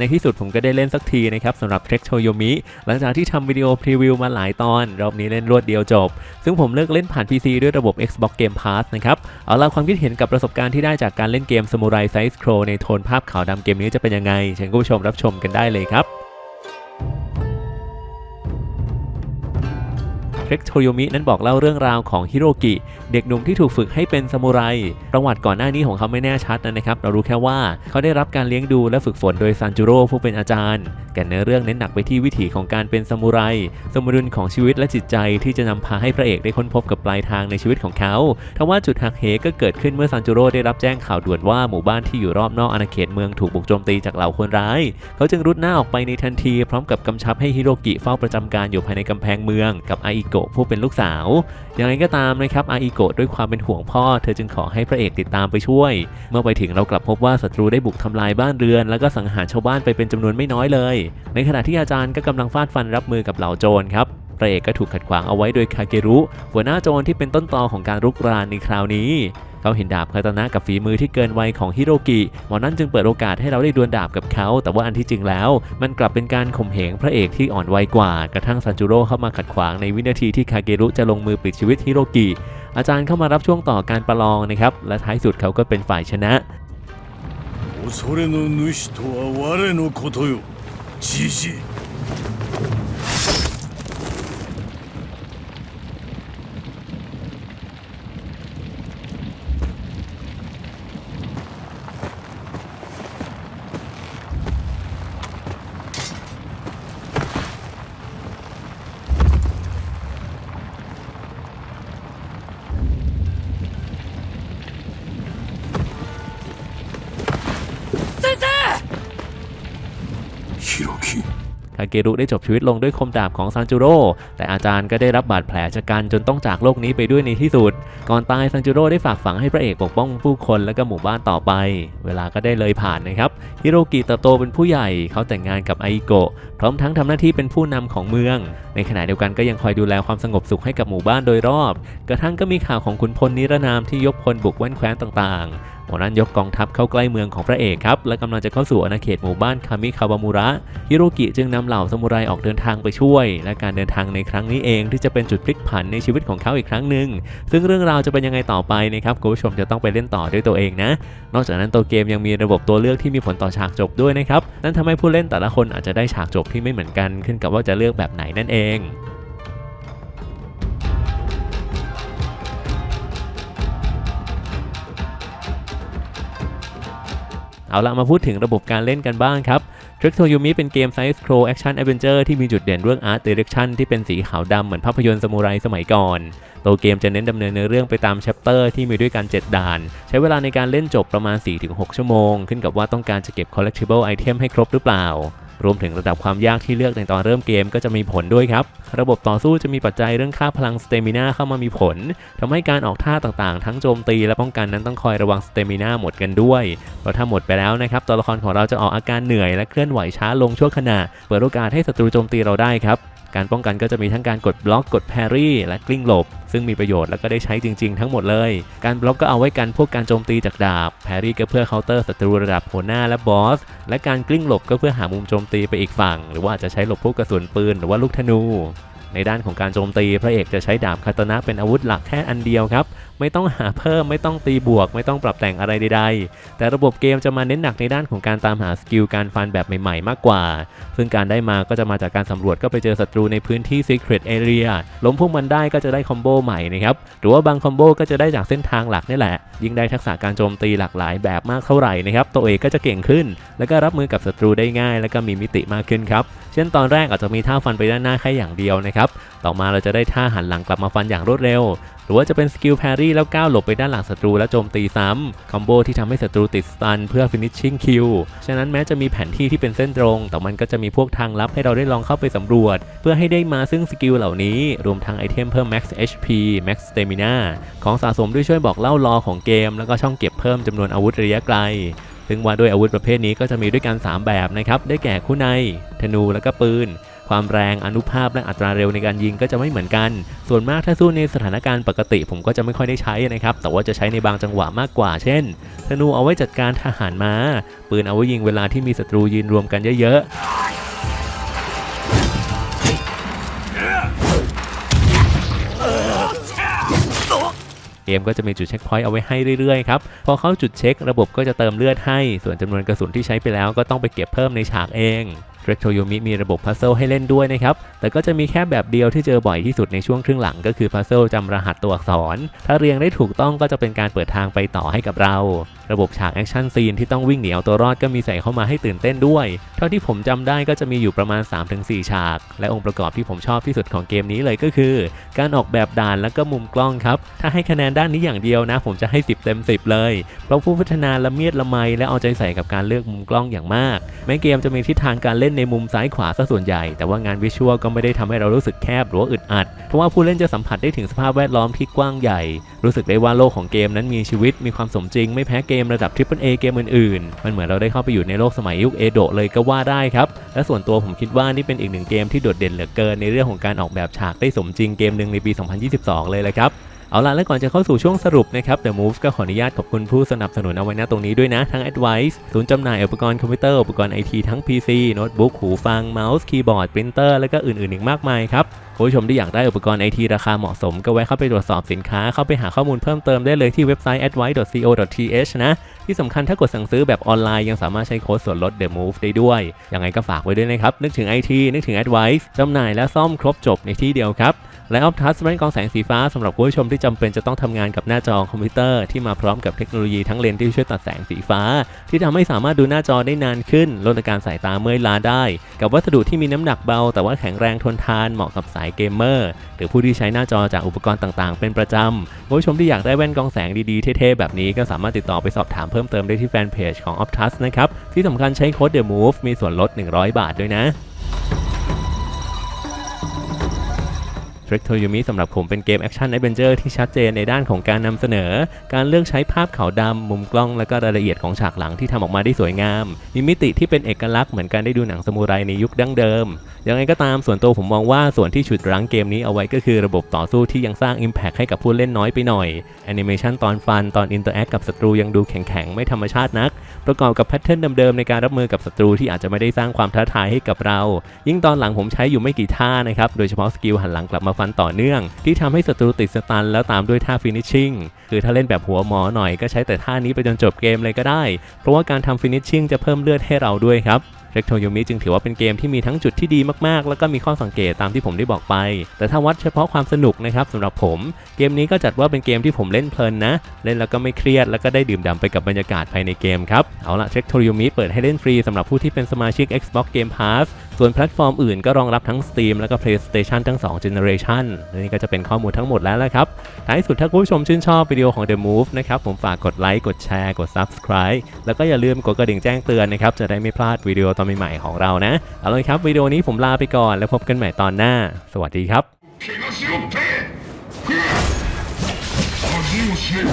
ในที่สุดผมก็ได้เล่นสักทีนะครับสำหรับเทคโชโยมิหลังจากที่ทำวิดีโอพรีวิวมาหลายตอน รอบนี้เล่นรวดเดียวจบ ซึ่งผมเลือกเล่นผ่าน PC ด้วยระบบ Xbox Game Pass นะครับ เอาล่ะความคิดเห็นกับประสบการณ์ที่ได้จากการเล่นเกม Samurai Side Scroll ในโทนภาพขาวดำเกมนี้จะเป็นยังไงเชิญคุณผู้ชมรับชมกันได้เลยครับเทคโชโยมินั้นบอกเล่าเรื่องราวของฮิโรกิ เด็กหนุ่มที่ถูกฝึกให้เป็นซามูไรประวัติก่อนหน้านี้ของเขาไม่แน่ชัดนะครับ เรารู้แค่ว่าเขาได้รับการเลี้ยงดูและฝึกฝนโดยซันจูโร่ผู้เป็นอาจารย์แก่เนื้อเรื่องเน้นหนักไปที่วิถีของการเป็นซามูไร สมดุลของชีวิตและจิตใจที่จะนำพาให้พระเอกได้ค้นพบกับปลายทางในชีวิตของเขาทว่าจุดหักเหก็เกิดขึ้นเมื่อซันจูโร่ได้รับแจ้งข่าวด่วนว่าหมู่บ้านที่อยู่รอบนอกอาณาเขตเมืองถูกบุกโจมตีจากเหล่าคนร้าย เขาจึงรุดหน้าออกไปในทันทีพร้อมกับกำชับให้ฮิโรกิเฝ้าประจำการอยู่ภายในกำแพงเมือง กับอาอิโกะผู้เป็นลูกสาว อย่างไรก็ตามนะครับอาอิโกะด้วยความเป็นห่วงพ่อ เธอจึงขอให้พระเอกติดตามไปช่วย เมื่อไปถึงเรากลับพบว่าศัตรูได้บุกทำลายบ้านเรือน แล้วก็สังหารชาวบ้านไปเป็นจำนวนไม่น้อยเลย ในขณะที่อาจารย์ก็กำลังฟาดฟันรับมือกับเหล่าโจรครับพระเอกก็ถูกขัดขวางเอาไว้โดยคาเกรุหัวหน้าโจรที่เป็นต้นตอของการรุกรานในคราวนี้ เขาเห็นดาบคาตานะกับฝีมือที่เกินวัยของฮิโรกิหมอนั้นจึงเปิดโอกาสให้เราได้ดวลดาบกับเขา แต่ว่าอันที่จริงแล้ว มันกลับเป็นการข่มเหงพระเอกที่อ่อนวัยกว่า กระทั่งซันจูโร่เข้ามาขัดขวางในวินาทีที่คาเกรุจะลงมือปลิดชีวิตฮิโรกิ อาจารย์เข้ามารับช่วงต่อการประลองนะครับ และท้ายสุดเขาก็เป็นฝ่ายชนะ 恐れの主とは我のことよじじい คาเกรุได้จบชีวิตลงด้วยคมดาบของซันจูโร่แต่อาจารย์ก็ได้รับบาดแผลชะกันจนต้องจากโลกนี้ไปด้วยในที่สุด ก่อนตายซันจูโร่ได้ฝากฝังให้พระเอกปกป้องผู้คนและก็หมู่บ้านต่อไป เวลาก็ได้เลยผ่านนะครับฮิโรกิเติบโตเป็นผู้ใหญ่เขาแต่งงานกับไอโกะพร้อมทั้งทำหน้าที่เป็นผู้นำของเมือง ในขณะเดียวกันก็ยังคอยดูแลความสงบสุขให้กับหมู่บ้านโดยรอบ กระทั่งก็มีข่าวของขุนพลนิรนามที่ยกพลบุกแว่นแคว้นต่างๆ มอนั้นยกกองทัพเข้าใกล้เมืองของพระเอกครับ และกำลังจะเข้าสู่อาณาเขตหมู่บ้านคามิคาวามุระฮิโรกิจึงนำเหล่าซามูไรออกเดินทางไปช่วย และการเดินทางในครั้งนี้เองที่จะเป็นจุดพลิกผันในชีวิตของเขาอีกครั้งหนึ่งซึ่งเรื่องราวจะเป็นยังไงต่อไปนะครับคุณผู้ชมจะต้องไปเล่นต่อด้วยตัวเองนะ นอกจากนั้นตัวเกมยังมีระบบตัวเลือกที่มีผลต่อฉากจบด้วยนะครับนั่นทำให้ผู้เล่นแต่ละคนอาจจะได้ฉากจบที่ไม่เหมือนกันขึ้นกับว่าจะเลือกแบบไหนนั่นเอง เอาละมาพูดถึงระบบการเล่นกันบ้างครับ t r i c k t o y u m i เป็นเกม Side Scroll Action Adventure ที่มีจุดเด่นเรื่อง Art Direction ที่เป็นสีขาวดำเหมือนภาพยนตร์สมุไรสมัยก่อน ตัวเกมจะเน้นดำเนินเนื้อเรื่องไปตามแชปเตอร์ที่มีด้วยกัน 7 ด่าน ใช้เวลาในการเล่นจบประมาณ 4-6 ชั่วโมง ขึ้นกับว่าต้องการจะเก็บ collectible item ให้ครบหรือเปล่า รวมถึงระดับความยากที่เลือกในตอนเริ่มเกมก็จะมีผลด้วยครับ ระบบต่อสู้จะมีปัจจัยเรื่องค่าพลังสเตมินาเข้ามามีผลทำให้การออกท่าต่างๆ ทั้งโจมตีและป้องกันนั้นต้องคอยระวังสเตมินาหมดกันด้วย เพราะถ้าหมดไปแล้วนะครับตัวละครของเราจะออกอาการเหนื่อยและเคลื่อนไหวช้าลงชั่วขณะ เปิดโอกาสให้ศัตรูโจมตีเราได้ครับ การป้องกันก็จะมีทั้งการกดบล็อกกดแพรี่และกลิ้งหลบ ซึ่งมีประโยชน์และก็ได้ใช้จริง ๆ ทั้งหมดเลย การบล็อกก็เอาไว้กันพวกการโจมตีจากดาบแพรี่ก็เพื่อเคาน์เตอร์ศัตรูระดับหัวหน้าและบอสและการกลิ้งหลบก็เพื่อหามุมโจมตีไปอีกฝั่ง หรือว่าจะใช้หลบพวกกระสุนปืนหรือว่าลูกธนูในด้านของการโจมตี พระเอกจะใช้ดาบคาตนะเป็นอาวุธหลักแค่อันเดียวครับ ไม่ต้องหาเพิ่มไม่ต้องตีบวก ไม่ต้องปรับแต่งอะไรใดๆ แต่ระบบเกมจะมาเน้นหนักในด้านของการตามหาสกิลการฟันแบบใหม่ๆ มากกว่า ซึ่งการได้มาก็จะมาจากการสำรวจก็ไปเจอศัตรูในพื้นที่ Secret Area ล้มพวกมันได้ก็จะได้คอมโบใหม่นะครับ หรือว่าบางคอมโบก็จะได้จากเส้นทางหลักนี่แหละ ยิ่งได้ทักษะการโจมตีหลากหลายแบบมากเท่าไหร่นะครับ ตัวเอกก็จะเก่งขึ้น แล้วก็รับมือกับศัตรูได้ง่าย แล้วก็มีมิติมากขึ้นครับ เช่นตอนแรกอาจจะมีท่าฟันไปด้านหน้าแค่อย่างเดียวนะครับ ต่อมาเราจะได้ท่าหันหลังกลับมาฟันอย่างรวดเร็ว รือว่าจะเป็นสกิลแพรี่แล้วก้าวหลบไปด้านหลังศัตรูและโจมตีซ้ำคอมโบที่ทำให้ศัตรูติดสตันเพื่อ finishing kill ฉะนั้นแม้จะมีแผนที่ที่เป็นเส้นตรง แต่มันก็จะมีพวกทางลับให้เราได้ลองเข้าไปสำรวจ เพื่อให้ได้มาซึ่งสกิลเหล่านี้ รวมทั้งไอเทมเพิ่ม max HP max stamina ของสะสมด้วยช่วยบอกเล่ารอของเกม แล้วก็ช่องเก็บเพิ่มจำนวนอาวุธระยะไกลซึ่งว่าด้วยอาวุธประเภทนี้ก็จะมีด้วยกัน 3 แบบนะครับ ได้แก่คู่ใน ธนู และก็ปืน ความแรงอนุภาพและอัตราเร็วในการยิงก็จะไม่เหมือนกัน ส่วนมากถ้าสู้ในสถานการณ์ปกติผมก็จะไม่ค่อยได้ใช้นะครับ แต่ว่าจะใช้ในบางจังหวะมากกว่า เช่น ธนูเอาไว้จัดการทหารม้า ปืนเอาไว้ยิงเวลาที่มีศัตรูยืนรวมกันเยอะๆเกมก็จะมีจุดเช็คพอยต์เอาไว้ให้เรื่อยๆครับ พอเข้าจุดเช็คระบบก็จะเติมเลือดให้ ส่วนจำนวนกระสุนที่ใช้ไปแล้วก็ต้องไปเก็บเพิ่มในฉากเอง เร t โ o โยมิมีระบบพัซเซิลให้เล่นด้วยนะครับ แต่ก็จะมีแค่แบบเดียวที่เจอบ่อยที่สุดในช่วงครึ่งหลังก็คือพัซเซิลจำรหัสตัวอักษร ถ้าเรียงได้ถูกต้องก็จะเป็นการเปิดทางไปต่อให้กับเรา ระบบฉากแอคชั่นซีนที่ต้องวิ่งหนีเอาตัวรอดก็มีใส่เข้ามาให้ตื่นเต้นด้วย เท่าที่ผมจำได้ก็จะมีอยู่ประมาณ 3-4 ฉาก และองค์ประกอบที่ผมชอบที่สุดของเกมนี้เลยก็คือ การออกแบบด่านและก็มุมกล้องครับ ถ้าให้คะแนนด้านนี้อย่างเดียวนะ ผมจะให้ 10 เต็ม 10 เลย เพราะผู้พัฒนาละเมียดละไมและเอาใจใส่กับการเลือกมุมกล้องอย่างมาก แม้เกมจะมีทิศทางการเล่นในมุมซ้ายขวาซะส่วนใหญ่ แต่ว่างานวิชวลก็ไม่ได้ทำให้เรารู้สึกแคบหรือว่าอึดอัด เพราะว่าผู้เล่นจะสัมผัสได้ถึงสภาพแวดล้อมที่กว้างใหญ่ รู้สึกได้ว่าโลกของเกมนั้นมีชีวิต มีความสมจริง ไม่แพ้เกมระดับ Triple A เกมอื่นๆ มันเหมือนเราได้เข้าไปอยู่ในโลกสมัยยุคเอโดะเลยก็ว่าได้ครับ และส่วนตัวผมคิดว่านี่เป็นอีกหนึ่งเกมที่โดดเด่นเหลือเกินในเรื่องของการออกแบบฉากได้สมจริงเกมหนึ่งในปี 2022 เลยแหละครับ เอาล่ะแล้วก่อนจะเข้าสู่ช่วงสรุปนะครับ The Move ก็ขออนุญาตขอบคุณผู้สนับสนุนเอาไว้นะตรงนี้ด้วยนะ ทั้ง Advice ศูนย์จำหน่ายอุปกรณ์คอมพิวเตอร์อุปกรณ์ไอทีทั้ง PC โน้ตบุ๊กหูฟังเมาส์คีย์บอร์ดปรินเตอร์และก็อื่นๆอีกมากมายครับคุณผู้ชมที่อยากได้อุปกรณ์ไอทีราคาเหมาะสมก็แวะเข้าไปตรวจสอบสินค้าเข้าไปหาข้อมูลเพิ่มเติมได้เลยที่เว็บไซต์ advice.co.th นะ ที่สำคัญถ้ากดสั่งซื้อแบบออนไลน์ยังสามารถใช้โค้ดส่วนลด The Move ได้ด้วย ยังไงก็ฝากไว้ด้วยนะครับ นึกถึง IT นึกถึง Advice จำหน่ายและซ่อมครบจบในที่เดียวครับ และ Optus แว่นกองแสงสีฟ้าสำหรับผู้ชมที่จำเป็นจะต้องทำงานกับหน้าจอคอมพิวเตอร์ที่มาพร้อมกับเทคโนโลยีทั้งเลนส์ที่ช่วยตัดแสงสีฟ้า ที่ทำให้สามารถดูหน้าจอได้นานขึ้นลดอาการสายตาเมื่อยล้าได้ กับวัสดุที่มีน้ำหนักเบา แต่ว่าแข็งแรงทนทานเหมาะกับสายเกมเมอร์หรือผู้ที่ใช้หน้าจอจากอุปกรณ์ต่างๆ เป็นประจำผู้ชมที่อยากได้แว่นกองแสงดีๆเท่ๆแบบนี้ก็สามารถติดต่อไปสอบถามเพิ่มเติมได้ที่แฟนเพจของ Optus นะครับ ที่สำคัญใช้โค้ด The Move มีส่วนลด 100 บาทด้วยนะ t r e k t o y u m i สำหรับผมเป็นเกมแอคชั่น d อ v e n t u r e ที่ชัดเจนในด้านของการนำเสนอ การเลือกใช้ภาพขาวดำมุมกล้องและก็รายละเอียดของฉากหลังที่ทำออกมาได้สวยงาม มีมิติที่เป็นเอกลักษณ์เหมือนการได้ดูหนังสมุไรในยุคดั้งเดิม ยังไงก็ตามส่วนตัวผมมองว่าส่วนที่ฉุดรั้งเกมนี้เอาไว้ก็คือระบบต่อสู้ที่ยังสร้าง Impact ให้กับผู้เล่นน้อยไปหน่อยแอนิเมชันตอนฟันตอนอินเตอร์แอคกับศัตรูยังดูแข็งๆไม่ธรรมชาตินัก ประกอบกับแพทเทิร์นเดิมๆในการรับมือกับศัตรูที่อาจจะไม่ได้สร้างความท้าทายให้กับเรา ยิ่งตอนหลังผมใช้อยู่ไม่กี่ท่านะครับ โดยเฉพาะสกิลหันหลังกลับมาฟันต่อเนื่อง ที่ทำให้ศัตรูติดสตันแล้วตามด้วยท่าฟินิชชิ่งคือถ้าเล่นแบบหัวหมอหน่อยก็ใช้แต่ท่านี้ไปจนจบเกมเลยก็ได้ เพราะว่าการทำฟินิชชิ่งจะเพิ่มเลือดให้เราด้วยครับ เร t โ o โยมิจึงถือว่าเป็นเกมที่มีทั้งจุดที่ดีมากๆ แล้วก็มีข้อสังเกตตามที่ผมได้บอกไป แต่ถ้าวัดเฉพาะความสนุกนะครับสำหรับผม เกมนี้ก็จัดว่าเป็นเกมที่ผมเล่นเพลินนะ เล่นแล้วก็ไม่เครียดแล้วก็ได้ดื่มด่ำไปกับบรรยากาศภายในเกมครับ เอาละเ r คโ o โยมิเปิดให้เล่นฟรีสำหรับผู้ที่เป็นสมาชิก Xbox Game Pass ส่วนแพลตฟอร์มอื่นก็รองรับทั้ง Steam แล้วก็ PlayStation ทั้ง 2 Generation และนี่ก็จะเป็นข้อมูลทั้งหมดแล้วละครับ ท้ายสุดถ้าคุณผู้ชมชื่นชอบวิดีโอของ The Move นะครับ ผมฝากกดไลค์ กดแชร์ กด Subscribe แล้วก็อย่าลืมกดกระดิ่งแจ้งเตือนนะครับ จะได้ไม่พลาดวิดีโอตอนใหม่ๆของเรานะ เอาเลยครับ วิดีโอนี้ผมลาไปก่อน แล้วพบกันใหม่ตอนหน้า สวัสดีครับ 怪我しろってふう恥を知れ